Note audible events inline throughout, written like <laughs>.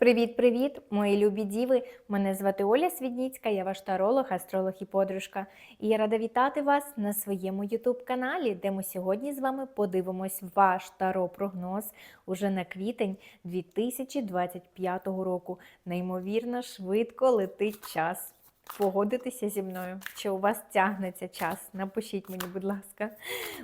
Привіт-привіт, мої любі діви! Мене звати Оля Свідніцька, я ваш таролог, астролог і подружка. І я рада вітати вас на своєму ютуб-каналі, де ми сьогодні з вами подивимось ваш таро-прогноз уже на квітень 2025 року. Неймовірно, швидко летить час. Погодитися зі мною, чи у вас тягнеться час? Напишіть мені, будь ласка.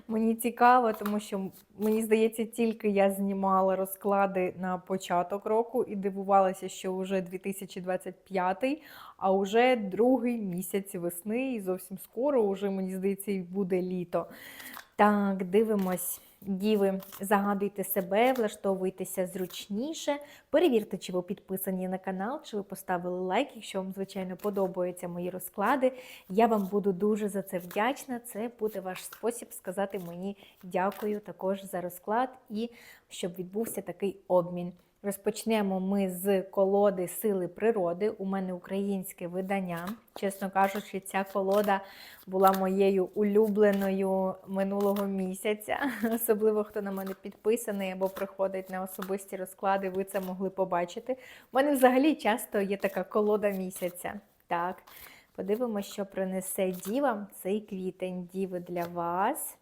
Мені цікаво, тому що мені здається, тільки я знімала розклади на початок року і дивувалася, що вже 2025, а вже другий місяць весни, і зовсім скоро, вже, мені здається, і буде літо. Так, дивимось. Діви, загадуйте себе, влаштовуйтеся зручніше. Перевірте, чи ви підписані на канал, чи ви поставили лайк, якщо вам, звичайно, подобаються мої розклади. Я вам буду дуже за це вдячна. Це буде ваш спосіб сказати мені дякую також за розклад і щоб відбувся такий обмін. Розпочнемо ми з колоди Сили природи. У мене українське видання. Чесно кажучи, ця колода була моєю улюбленою минулого місяця. <laughs> Особливо, хто на мене підписаний або приходить на особисті розклади, ви це могли побачити. У мене взагалі часто є така колода місяця. Так, подивимося, що принесе діва цей квітень. Діви для вас.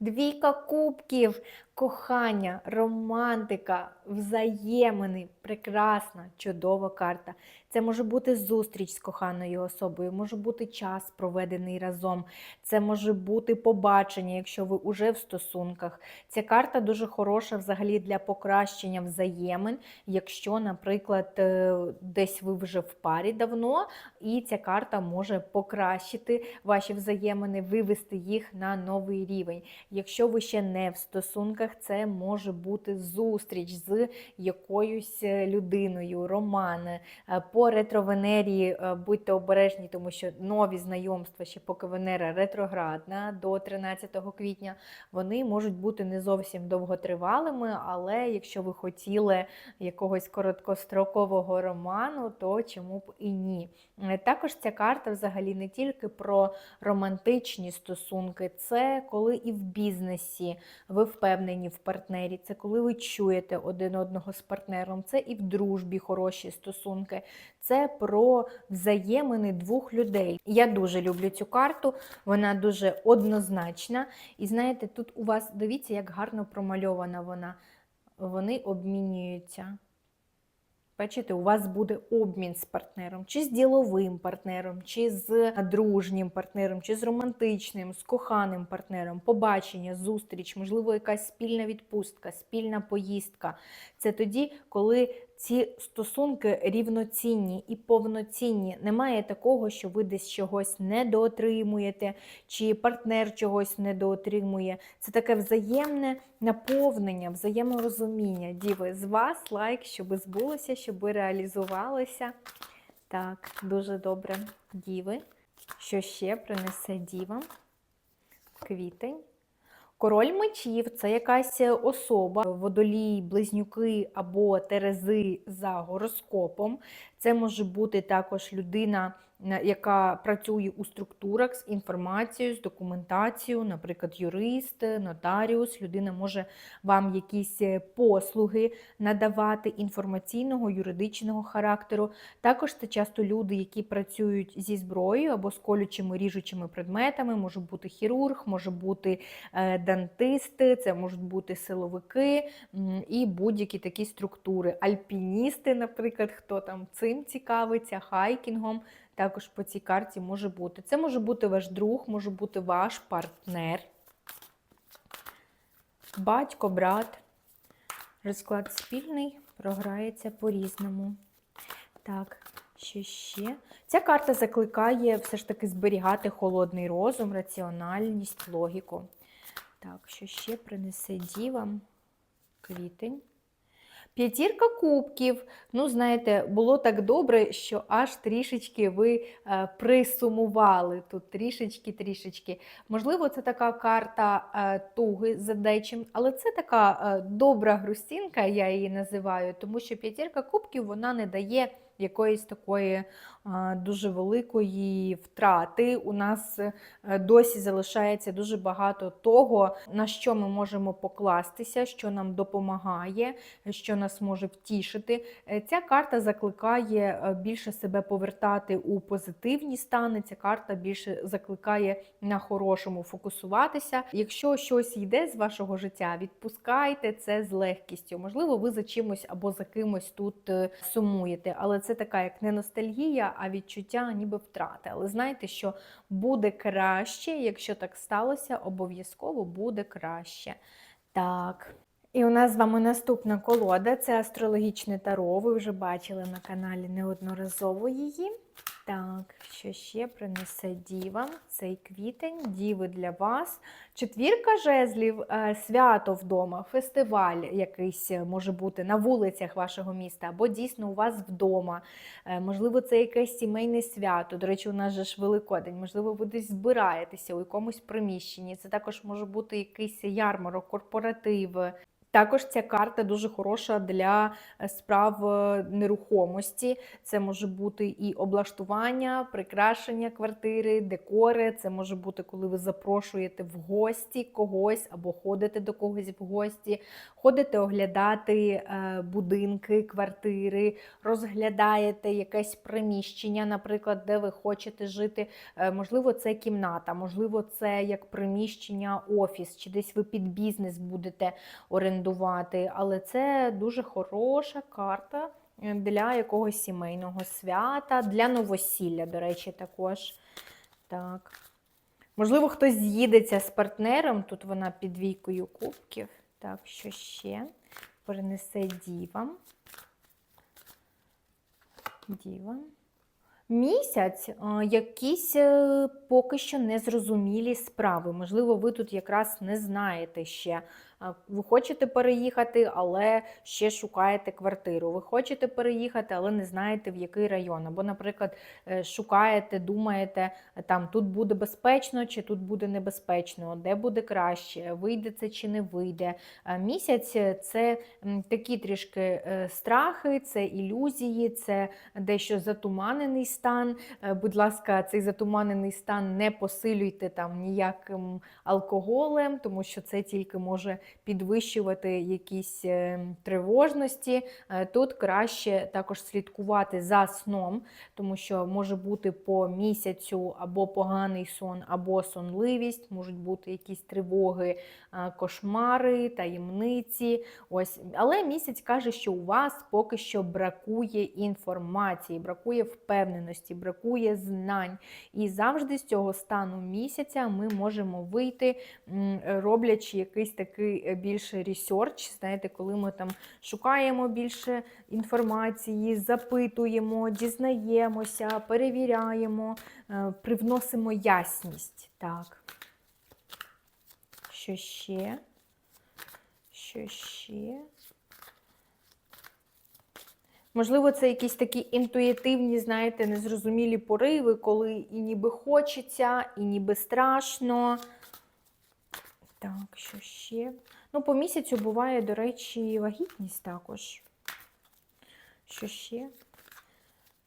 Двійка кубків, кохання, романтика, взаємини, прекрасна, чудова карта. Це може бути зустріч з коханою особою, може бути час, проведений разом. Це може бути побачення, якщо ви уже в стосунках. Ця карта дуже хороша взагалі для покращення взаємин, якщо, наприклад, е, десь ви вже в парі давно, і ця карта може покращити ваші взаємини, вивести їх на новий рівень. Якщо ви ще не в стосунках, це може бути зустріч з якоюсь е, людиною, роман. Е, По ретровенері е, будьте обережні, тому що нові знайомства, ще поки Венера ретроградна до 13 квітня, вони можуть бути не зовсім довготривалими, але якщо ви хотіли якогось короткострокового роману, то чому б і ні. Також ця карта взагалі не тільки про романтичні стосунки, це коли і в бізнесі ви впевнені в партнері, це коли ви чуєте один одного з партнером, це і в дружбі хороші стосунки, це про взаємини двох людей. Я дуже люблю цю карту, вона дуже однозначна. І знаєте, тут у вас дивіться, як гарно промальована вона. Вони обмінюються. Бачите, у вас буде обмін з партнером, чи з діловим партнером, чи з дружнім партнером, чи з романтичним, з коханим партнером, побачення, зустріч, можливо, якась спільна відпустка, спільна поїздка. Це тоді, коли ці стосунки рівноцінні і повноцінні. Немає такого, що ви десь чогось недоотримуєте, чи партнер чогось недоотримує. Це таке взаємне наповнення, взаєморозуміння. Діви, з вас лайк, щоб збулося, щоб реалізувалося. Так, дуже добре. Діви. Що ще принесе діва? Квітень. Король мечів це якась особа, водолій, близнюки або терези за гороскопом. Це може бути також людина, яка працює у структурах з інформацією, з документацією, наприклад, юрист, нотаріус. Людина може вам якісь послуги надавати інформаційного, юридичного характеру. Також це часто люди, які працюють зі зброєю або з колючими ріжучими предметами, може бути хірург, може бути е, дантисти, це можуть бути силовики і будь-які такі структури. Альпіністи, наприклад, хто там цим цікавиться, хайкінгом. Також по цій карті може бути. Це може бути ваш друг, може бути ваш партнер, батько, брат. Розклад спільний програється по-різному. Так, що ще? Ця карта закликає все ж таки зберігати холодний розум, раціональність, логіку. Так, що ще принесе дівам? Квітень. П'ятірка кубків. Ну, знаєте, було так добре, що аж трішечки ви е, присумували тут трішечки-трішечки. Можливо, це така карта е, туги за дечим, але це така е, добра грустінка, я її називаю, тому що п'ятірка кубків вона не дає якоїсь такої дуже великої втрати. У нас е, досі залишається дуже багато того, на що ми можемо покластися, що нам допомагає, що нас може втішити. Е, Ця карта закликає е, більше себе повертати у позитивні стани. Ця карта більше закликає на хорошому фокусуватися. Якщо щось йде з вашого життя, відпускайте це з легкістю. Можливо, ви за чимось або за кимось тут е, сумуєте, але це така як не ностальгія, а відчуття ніби втрати. Але знаєте, що буде краще, якщо так сталося, обов'язково буде краще. Так. І у нас з вами наступна колода це астрологічне таро. Ви вже бачили на каналі неодноразово її. Так, що ще принесе діва цей квітень, діви для вас. Четвірка жезлів, е, свято вдома, фестиваль якийсь е, може бути на вулицях вашого міста, або дійсно у вас вдома. Е, Можливо, це якесь сімейне свято. До речі, у нас же ж Великодень, можливо, ви десь збираєтеся у якомусь приміщенні. Це також може бути якийсь ярмарок, корпоратив. Також ця карта дуже хороша для е, справ е, нерухомості. Це може бути і облаштування, прикрашення квартири, декори. Це може бути, коли ви запрошуєте в гості когось або ходите до когось в гості, ходите оглядати е, будинки, квартири, розглядаєте якесь приміщення, наприклад, де ви хочете жити. Можливо, це кімната, можливо, це як приміщення, офіс, чи десь ви під бізнес будете орендувати. Але це дуже хороша карта е, для якогось сімейного свята, для новосілля, до речі, також. Так. Можливо, хтось з'їдеться з партнером. Тут вона під двійкою кубків. Так, що ще? Перенесе дівам. Діва. Місяць якісь е, поки що незрозумілі справи. Можливо, ви тут якраз не знаєте ще. Ви хочете переїхати, але ще шукаєте квартиру. Ви хочете переїхати, але не знаєте в який район. Або, наприклад, е, шукаєте, думаєте, там тут буде безпечно чи тут буде небезпечно, де буде краще, вийде це чи не вийде. Місяць е, це такі трішки е, страхи, це ілюзії, це дещо затуманений стан. Будь ласка, цей затуманений стан не посилюйте там ніяким алкоголем, тому що це тільки може підвищувати якісь е, тривожності. Е, Тут краще також слідкувати за сном, тому що може бути по місяцю або поганий сон, або сонливість, можуть бути якісь тривоги, е, кошмари, таємниці. Ось. Але місяць каже, що у вас поки що бракує інформації, бракує впевненості, бракує знань. І завжди з цього стану місяця ми можемо вийти, роблячи якийсь такий е, більше ресерч, знаєте, коли ми там шукаємо більше інформації, запитуємо, дізнаємося, перевіряємо, е, привносимо ясність. Так. Що ще? Що ще? Можливо, це якісь такі інтуїтивні, знаєте, незрозумілі пориви, коли і ніби хочеться, і ніби страшно. Так, що ще? Ну, по місяцю буває, до речі, вагітність також. Що ще?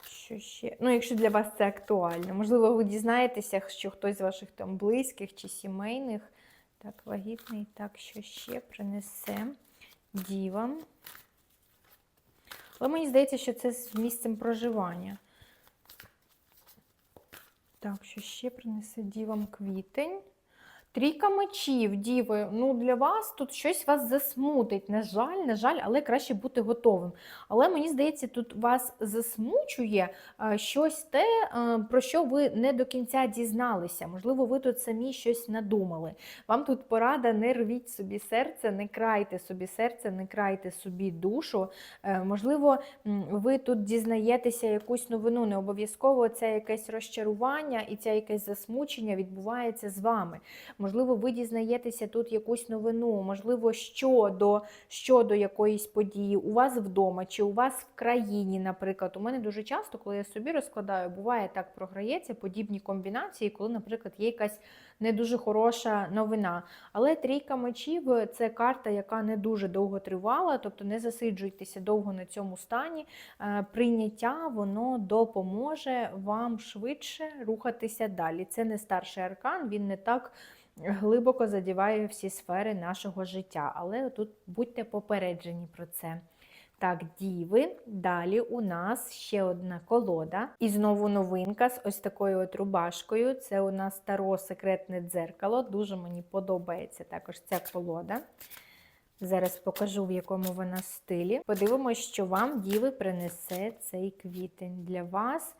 Що ще? Ну, якщо для вас це актуально. Можливо, ви дізнаєтеся, що хтось з ваших там близьких чи сімейних. Так, вагітний, так, що ще принесе дівам. Але мені здається, що це з місцем проживання. Так, що ще принесе дівам квітень. Трійка мечів, діви, ну для вас тут щось вас засмутить. На жаль, на жаль, але краще бути готовим. Але мені здається, тут вас засмучує е, щось те, е, про що ви не до кінця дізналися. Можливо, ви тут самі щось надумали. Вам тут порада, не рвіть собі серце, не крайте собі серце, не крайте собі душу. Е, Можливо, ви тут дізнаєтеся якусь новину, не обов'язково це якесь розчарування і це якесь засмучення відбувається з вами. Можливо, ви дізнаєтеся тут якусь новину, можливо, щодо, щодо якоїсь події у вас вдома чи у вас в країні, наприклад. У мене дуже часто, коли я собі розкладаю, буває так програється подібні комбінації, коли, наприклад, є якась не дуже хороша новина. Але трійка мечів це карта, яка не дуже довго тривала, тобто не засиджуйтеся довго на цьому стані. Е, Прийняття воно допоможе вам швидше рухатися далі. Це не старший аркан, він не так глибоко задіває всі сфери нашого життя. Але тут будьте попереджені про це. Так, діви. Далі у нас ще одна колода. І знову новинка з ось такою от рубашкою. Це у нас старо секретне дзеркало. Дуже мені подобається також ця колода. Зараз покажу, в якому вона стилі. Подивимось, що вам діви принесе цей квітень для вас.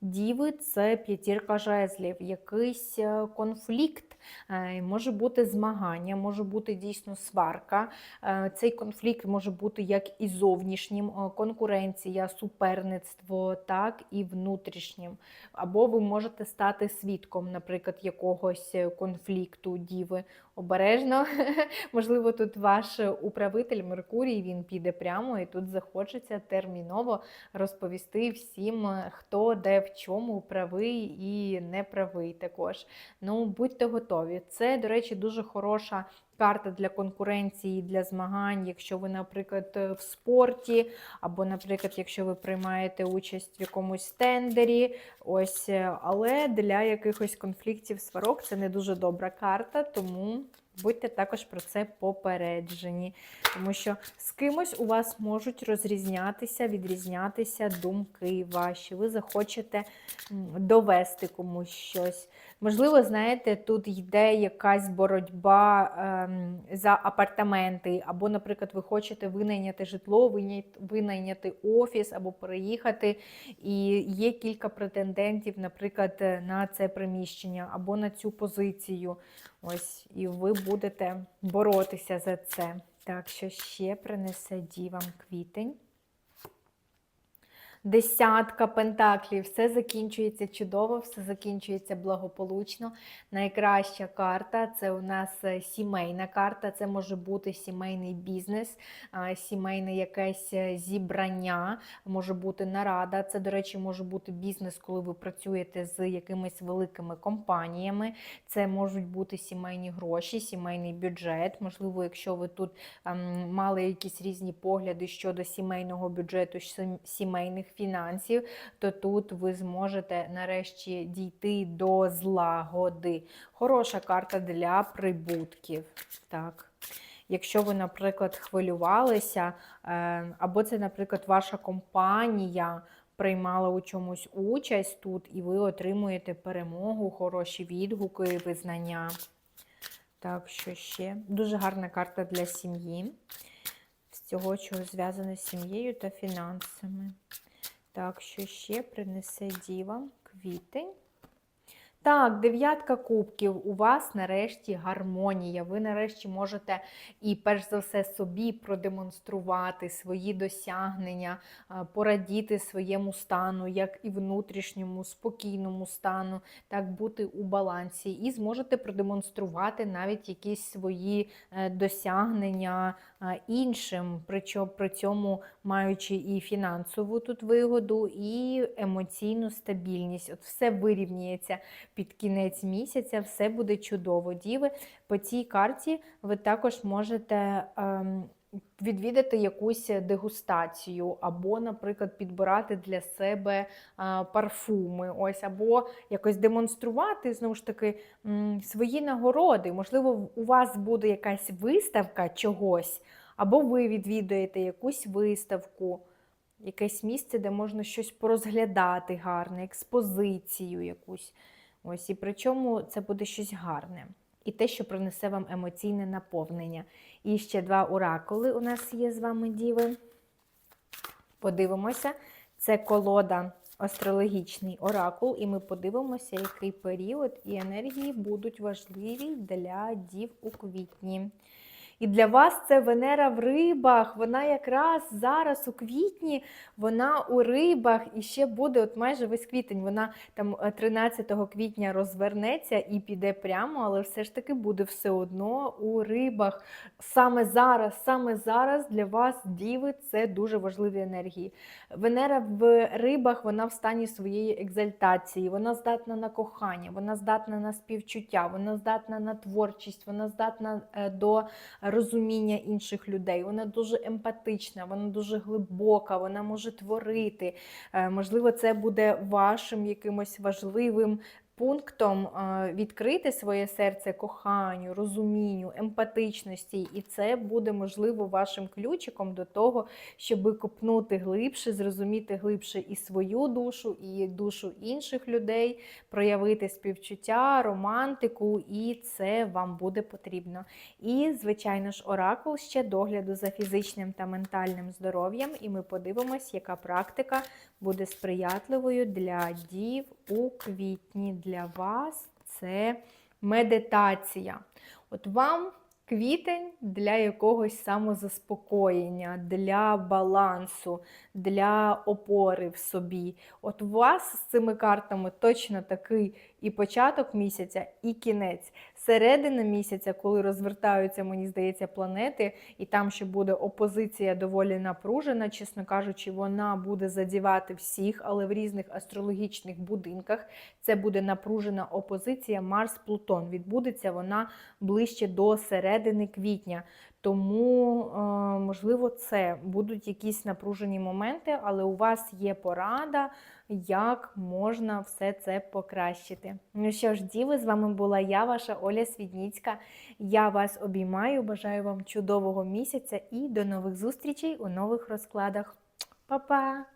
Діви це п'ятірка жезлів, якийсь е, конфлікт, е, може бути змагання, може бути дійсно сварка. Е, Цей конфлікт може бути як і зовнішнім, конкуренція, суперництво, так і внутрішнім. Або ви можете стати свідком, наприклад, якогось конфлікту діви. Обережно, <laughs> можливо, тут ваш управитель Меркурій він піде прямо, і тут захочеться терміново розповісти всім, хто де в чому правий і не правий також. Ну, будьте готові. Це, до речі, дуже хороша карта для конкуренції, для змагань, якщо ви, наприклад, е, в спорті, або, наприклад, якщо ви приймаєте участь в якомусь тендері. Ось, е, але для якихось конфліктів сварок це не дуже добра карта, тому. Будьте також про це попереджені, тому що з кимось у вас можуть розрізнятися, відрізнятися думки ваші. Ви захочете довести комусь щось. Можливо, знаєте, тут йде якась боротьба ем, за апартаменти, або, наприклад, ви хочете винайняти житло, винай- винайняти офіс або переїхати, і є кілька претендентів, наприклад, на це приміщення або на цю позицію. Ось, і ви будете боротися за це. Так, що ще принесе дівам квітень. Десятка пентаклів, все закінчується чудово, все закінчується благополучно. Найкраща карта це у нас е, сімейна карта, це може бути сімейний бізнес, сімейне якесь е, зібрання, може бути нарада. Це, до речі, може бути бізнес, коли ви працюєте з якимись великими компаніями. Це можуть бути сімейні гроші, сімейний бюджет. Можливо, якщо ви тут ем, мали якісь різні погляди щодо сімейного бюджету, сімейних фінансів, то тут ви зможете нарешті дійти до злагоди. Хороша карта для прибутків. Так. Якщо ви, наприклад, хвилювалися, е, або це, наприклад, ваша компанія приймала у чомусь участь тут, і ви отримуєте перемогу, хороші відгуки, визнання. Так, що ще? Дуже гарна карта для сім'ї. З цього, що зв'язане з сім'єю та фінансами. Так, що ще принесе діва? Квітень. Так, дев'ятка кубків. У вас нарешті гармонія. Ви нарешті можете і перш за все собі продемонструвати свої досягнення, порадіти своєму стану, як і внутрішньому, спокійному стану, так бути у балансі. І зможете продемонструвати навіть якісь свої е, досягнення іншим, при цьому маючи і фінансову тут вигоду, і емоційну стабільність. От все вирівнюється під кінець місяця, все буде чудово. Діви, по цій карті ви також можете. ем, Відвідати якусь дегустацію, або, наприклад, підбирати для себе а, парфуми, ось, або якось демонструвати знову ж таки свої нагороди. Можливо, у вас буде якась виставка чогось, або ви відвідуєте якусь виставку, якесь місце, де можна щось порозглядати гарне, експозицію якусь. Ось, і причому це буде щось гарне. І те, що принесе вам емоційне наповнення. І ще два оракули у нас є з вами, діви. Подивимося. Це колода астрологічний оракул, і ми подивимося, який період і енергії будуть важливі для дів у квітні. І для вас це Венера в рибах. Вона якраз зараз у квітні, вона у рибах і ще буде от майже весь квітень. Вона там е, 13 квітня розвернеться і піде прямо, але все ж таки буде все одно у рибах. Саме зараз, саме зараз для вас, діви, це дуже важливі енергії. Венера в рибах, вона в стані своєї екзальтації, вона здатна на кохання, вона здатна на співчуття, вона здатна на творчість, вона здатна е, до розуміння інших людей. Вона дуже емпатична, вона дуже глибока, вона може творити. Е, Можливо, це буде вашим якимось важливим пунктом е, відкрити своє серце коханню, розумінню, емпатичності, і це буде можливо вашим ключиком до того, щоб копнути глибше, зрозуміти глибше і свою душу, і душу інших людей, проявити співчуття, романтику, і це вам буде потрібно. І, звичайно ж, оракул ще догляду за фізичним та ментальним здоров'ям, і ми подивимось, яка практика буде сприятливою для дів у квітні. Для вас це медитація. От вам квітень для якогось самозаспокоєння, для балансу, для опори в собі. От у вас з цими картами точно такий і початок місяця, і кінець. Середина місяця, коли розвертаються, мені здається, планети, і там ще буде опозиція доволі напружена, чесно кажучи, вона буде задівати всіх, але в різних астрологічних будинках це буде напружена опозиція Марс-Плутон. Відбудеться вона ближче до середини квітня. Тому, е, можливо, це будуть якісь напружені моменти, але у вас є порада, як можна все це покращити. Ну що ж, діви, з вами була я, ваша Оля Свідніцька. Я вас обіймаю, бажаю вам чудового місяця і до нових зустрічей у нових розкладах. Па-па!